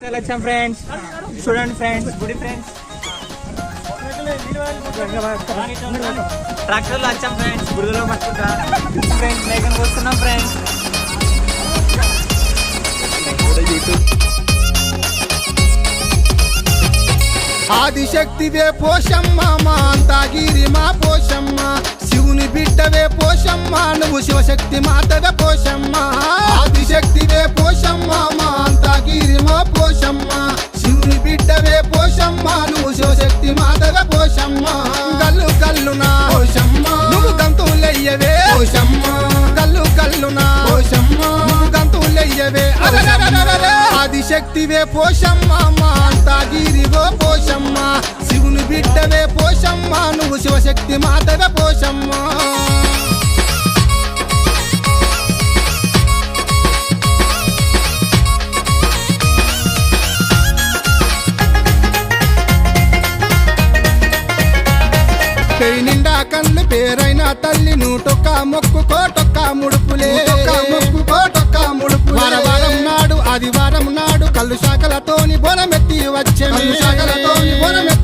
వచ్చాం ఫ్రెండ్స్ చూడండి ఫ్రెండ్స్ గుడి ఫ్రెండ్స్ ట్రాక్టర్లో వచ్చాం ఫ్రెండ్స్ గుడిలో పట్టుకుంటా. ఫ్రెండ్స్ మేకను వస్తున్నాం ఫ్రెండ్స్ ఆదిశక్తివే పోషమ్మ మా అంతాగిరి మా పోషమ్మ. శివుని బిడ్డవే పోషమ్మ నువ్వు శివశక్తి మాతవే పోషమ్మ. ఆదిశక్తివే పోషమ్మ శివశక్తి మాతవే పోషమ్మ. గల్లు గల్లునా? పోషమ్మ. నువ్వు గంతులయ్యవే? పోషమ్మ. గల్లు గల్లునా? పోషమ్మ. నువ్వు గంతులయ్యవే. ఆదిశక్తివే పోషమ్మ మా అంతాగిరివో పోషమ్మ. శివుని బిడ్డవే పోషమ్మ నువ్వు శివశక్తి మాతవే పెయి నిండా కళ్ళు పేరైన తల్లి నూటొక్క మొక్కు కోటొక్క ముడుపులే. మొక్కు కోటొక్క ముడుపు వారం నాడు ఆదివారం నాడు కళ్ళు శాఖలతోని బొనమెత్తి వచ్చే శాఖలతోని బొనమెత్తి